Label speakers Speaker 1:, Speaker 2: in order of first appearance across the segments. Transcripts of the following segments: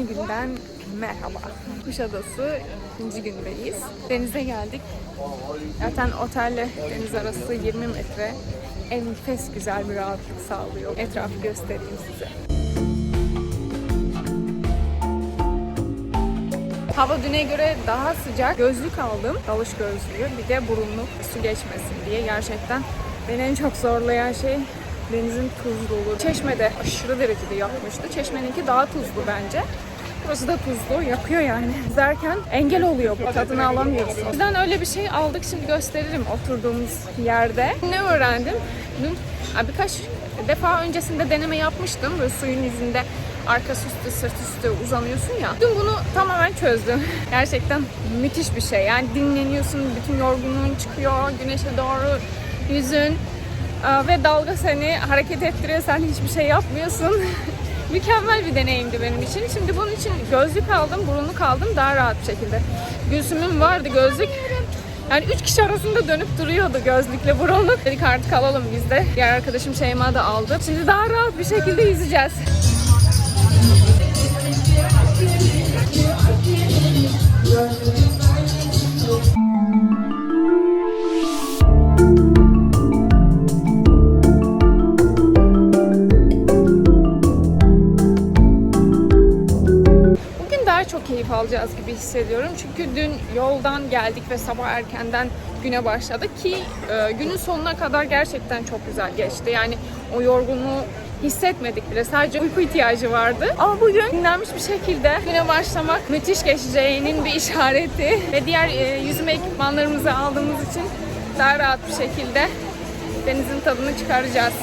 Speaker 1: Yeni günden merhaba. Kuşadası ikinci gündeyiz. Denize geldik. Zaten otelle deniz arası 20 metre. Enfes güzel bir rahatlık sağlıyor. Etrafı göstereyim size. Hava düne göre daha sıcak. Gözlük aldım. Dalış gözlüğü. Bir de burunluk su geçmesin diye. Gerçekten beni en çok zorlayan şey denizin tuzluluğu. Çeşmede aşırı derecede yakmıştı. Çeşmeninki daha tuzlu bence. Burası da tuzlu, yakıyor yani. Yüzerken engel oluyor bu, tadını alamıyorsun. O yüzden öyle bir şey aldık, şimdi gösteririm oturduğumuz yerde. Ne öğrendim? Dün birkaç defa öncesinde deneme yapmıştım. Böyle suyun yüzünde arkası üstü, sırt üstü uzanıyorsun ya. Dün bunu tamamen çözdüm. Gerçekten müthiş bir şey. Yani dinleniyorsun, bütün yorgunluğun çıkıyor, güneşe doğru yüzün ve dalga seni hareket ettiriyor, sen hiçbir şey yapmıyorsun. Mükemmel bir deneyimdi benim için. Şimdi bunun için gözlük aldım, burunluk aldım daha rahat bir şekilde. Gülsüm'ün vardı gözlük. Yani üç kişi arasında dönüp duruyordu gözlükle burunluk. Dedik artık alalım biz de. Diğer arkadaşım Şeyma da aldı. Şimdi daha rahat bir şekilde yüzeceğiz. Daha çok keyif alacağız gibi hissediyorum. Çünkü dün yoldan geldik ve sabah erkenden güne başladık ki e, günün sonuna kadar gerçekten çok güzel geçti. Yani o yorgunluğu hissetmedik bile. Sadece uyku ihtiyacı vardı. Ama bugün dinlenmiş bir şekilde güne başlamak müthiş geçeceğinin bir işareti. Ve diğer e, yüzme ekipmanlarımızı aldığımız için daha rahat bir şekilde denizin tadını çıkaracağız.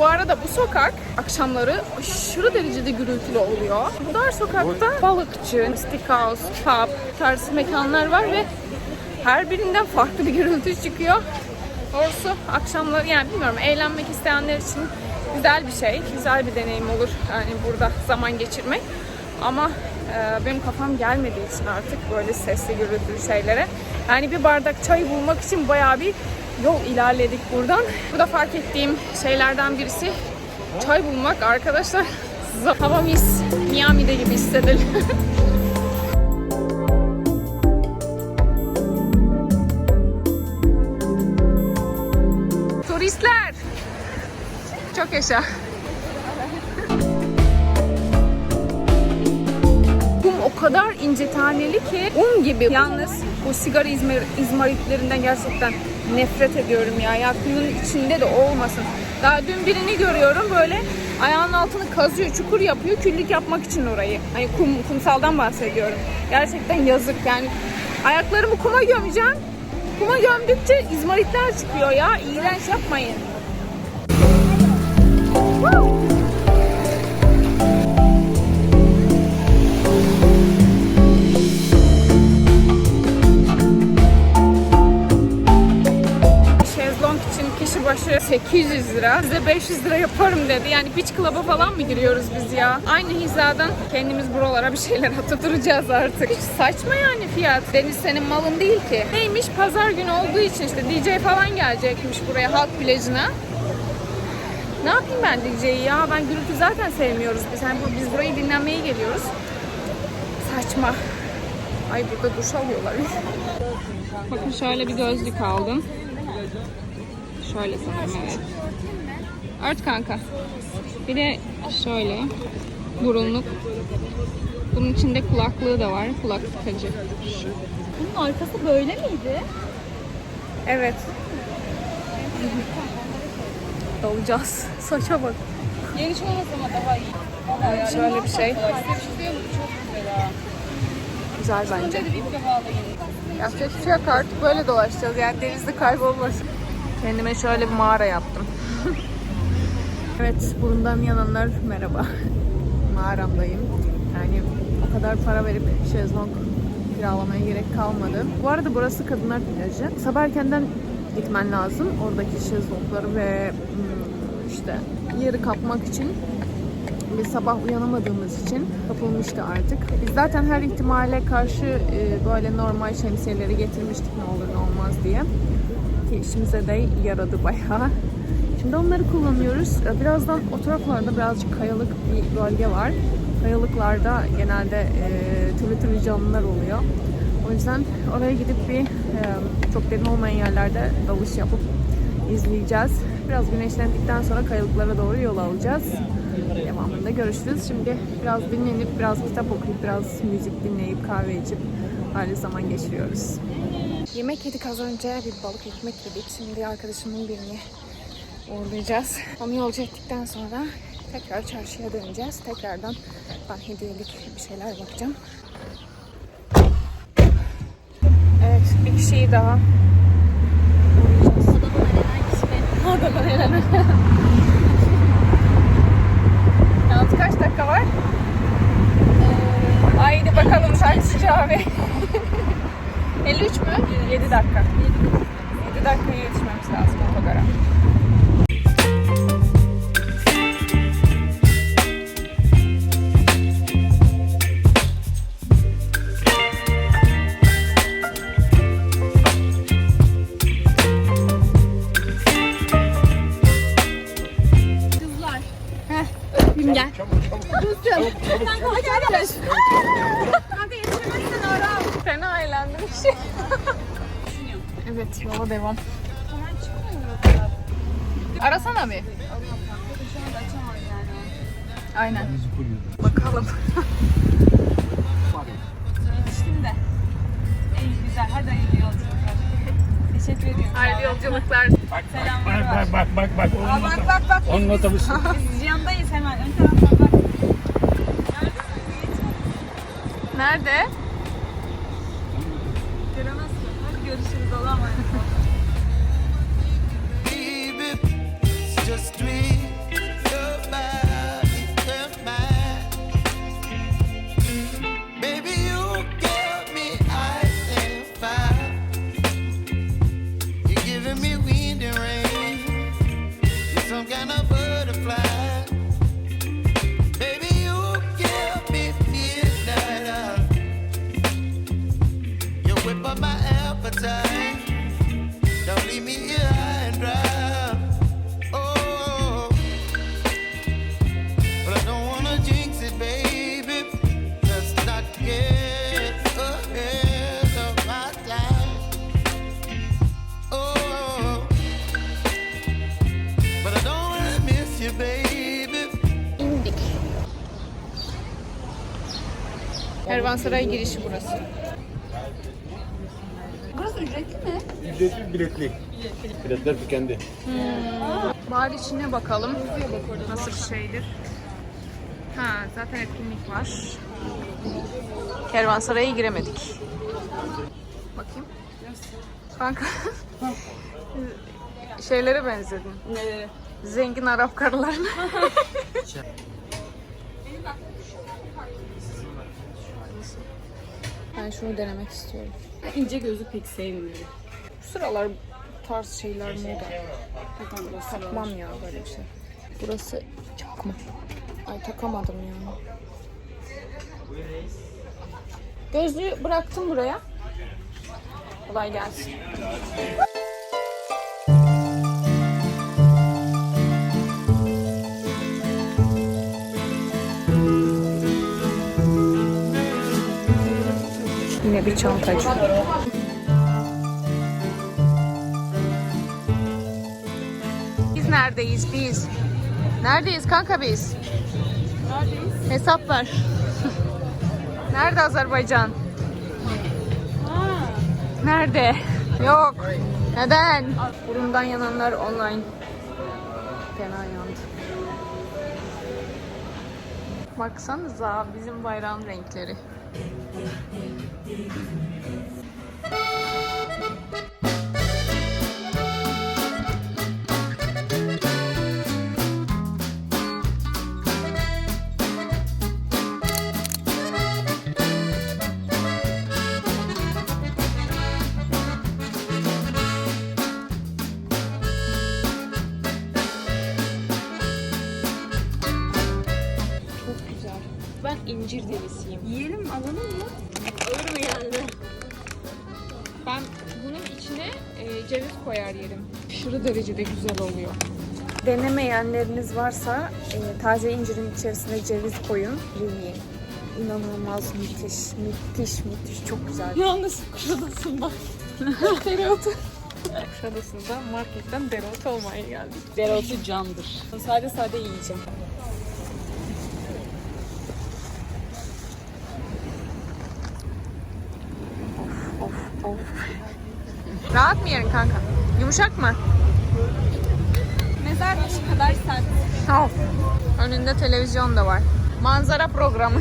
Speaker 1: Bu arada bu sokak akşamları aşırı derecede gürültülü oluyor. Bu dar sokakta balıkçı, steakhouse, pub tarzı mekanlar var ve her birinden farklı bir gürültü çıkıyor. Doğrusu akşamları yani bilmiyorum eğlenmek isteyenler için güzel bir şey, güzel bir deneyim olur yani burada zaman geçirmek. Ama e, benim kafam gelmediği için artık böyle sesli gürültülü şeylere. Yani bir bardak çay bulmak için bayağı bir yol ilerledik buradan. Burada fark ettiğim şeylerden birisi çay bulmak arkadaşlar. Hava mis, Miami'de gibi hissedelim. Turistler! Çok yaşa. O kadar ince taneli ki un gibi. Yalnız bu sigara izmar, izmaritlerinden gerçekten nefret ediyorum ya. Ya kuyunun içinde de olmasın. Daha dün birini görüyorum böyle ayağının altını kazıyor, çukur yapıyor küllük yapmak için orayı. Hani kum, kumsaldan bahsediyorum. Gerçekten yazık yani. Ayaklarımı kuma gömeceğim. Kuma gömdükçe izmaritler çıkıyor ya. İğrenç yapmayın. Woo! Başı 800 lira. Size 500 lira yaparım dedi. Yani beach club'a falan mı giriyoruz biz ya? Aynı hizadan kendimiz buralara bir şeyler atıp duracağız artık. Hiç saçma yani fiyat. Deniz senin malın değil ki. Neymiş? Pazar günü olduğu için işte DJ falan gelecekmiş buraya halk plajına. Ne yapayım ben DJ'yi ya? Ben gürültü zaten sevmiyoruz biz. Yani biz burayı dinlenmeye geliyoruz. Saçma. Ay burada duş alıyorlar. Bakın şöyle bir gözlük aldım. Şöyle sanırım evet. Ört kanka. Bir de şöyle burunluk. Bunun içinde kulaklığı da var. Kulak tıkacı.
Speaker 2: Bunun arkası böyle miydi?
Speaker 1: Evet. Dalacağız. Saça bak.
Speaker 2: Geniş olmasa ama daha iyi. Vallahi
Speaker 1: Evet,
Speaker 2: yani
Speaker 1: şöyle bir şey.
Speaker 2: Güzel
Speaker 1: bence. Yapacak bir şey yok artık böyle dolaşacağız yani denizde kaybolmasın. Kendime şöyle bir mağara yaptım. evet burundan yananlar merhaba. Mağaramdayım. Yani o kadar para verip şezlong kiralamaya gerek kalmadı. Bu arada burası kadınlar plajı. Sabah erkenden gitmen lazım. Oradaki şezlongları ve hmm, işte yeri kapmak için biz sabah uyanamadığımız için kapılmıştı artık. Biz zaten her ihtimale karşı e, böyle normal şemsiyeleri getirmiştik ne olur ne olmaz diye. Ki işimize de yaradı bayağı. Şimdi onları kullanıyoruz. Ee, Birazdan o taraflarda birazcık kayalık bir bölge var. Kayalıklarda genelde e, türlü türlü canlılar oluyor. O yüzden oraya gidip bir e, çok derin olmayan yerlerde dalış yapıp izleyeceğiz. Biraz güneşlendikten sonra kayalıklara doğru yol alacağız. Devamında görüşürüz. Şimdi biraz dinlenip, biraz kitap okuyup, biraz müzik dinleyip, kahve içip öyle zaman geçiriyoruz. Yemek yedik az önce. Bir balık ekmek yedik. Şimdi arkadaşımın birini uğurlayacağız. Onu yolcu ettikten sonra tekrar çarşıya döneceğiz. Tekrardan ben hediyelik bir şeyler bakacağım. Evet, bir kişiyi daha uğurlayacağız. Odadan elenen. Yalnız kaç dakika var? 7 dakika. 7 dakikaya yetişmemiz lazım otogara. Fena evet yola devam. Arasana bir. Aynen. Bakalım.
Speaker 2: Yetiştim de. İyi güzel. Hadi hayırlı yolculuklar. Teşekkür ediyorum.
Speaker 1: Hayırlı yolculuklar.
Speaker 2: Selamlar var.
Speaker 3: Bak bak bak bak.
Speaker 2: Aa, bak bak bak.
Speaker 3: Onun otobüsü.
Speaker 2: Biz yandayız hemen. Ön taraftan bak.
Speaker 1: Nerede?
Speaker 4: Come on.
Speaker 1: İndik. Kervansaray girişi burası.
Speaker 3: Ücretsiz biletli. Biletler tükendi.
Speaker 1: Bari içine bakalım. Nasıl bir şeydir? Ha, zaten etkinlik var. Kervansaray'a giremedik. Bakayım. Kanka. Şeylere benzedin.
Speaker 2: Nereye?
Speaker 1: Zengin Arap karılarına. ben şunu denemek istiyorum.
Speaker 2: İnce gözü pek sevmiyorum.
Speaker 1: Bu sıralar bu tarz şeyler moda. Takmam ya böyle bir şey. Burası çakma. Ay takamadım ya. Gözlüğü bıraktım buraya. Kolay gelsin. Yine bir çantacı. Biz neredeyiz biz? Neredeyiz kanka biz?
Speaker 2: Neredeyiz?
Speaker 1: Hesap ver. Nerede Azerbaycan? Nerede? Yok. Neden? Burundan yananlar online. Fena yandı. Baksanıza bizim bayrağın renkleri. İncir delisiyim.
Speaker 2: Yiyelim alalım mı?
Speaker 1: Ağır mı geldi? Ben bunun içine e, ceviz koyar yerim. Aşırı derecede güzel oluyor. Denemeyenleriniz varsa e, taze incirin içerisine ceviz koyun, yiyin. İnanılmaz müthiş, müthiş, müthiş, çok güzel.
Speaker 2: Yalnız Kuşadası'nda dereotu.
Speaker 1: Kuşadası'nda marketten dereotu almaya geldik.
Speaker 2: Dereotu candır.
Speaker 1: Sade sade yiyeceğim. Of of. Rahat mı yerin kanka? Yumuşak mı?
Speaker 2: Mezar taşı kadar sert.
Speaker 1: Of. Önünde televizyon da var. Manzara programı.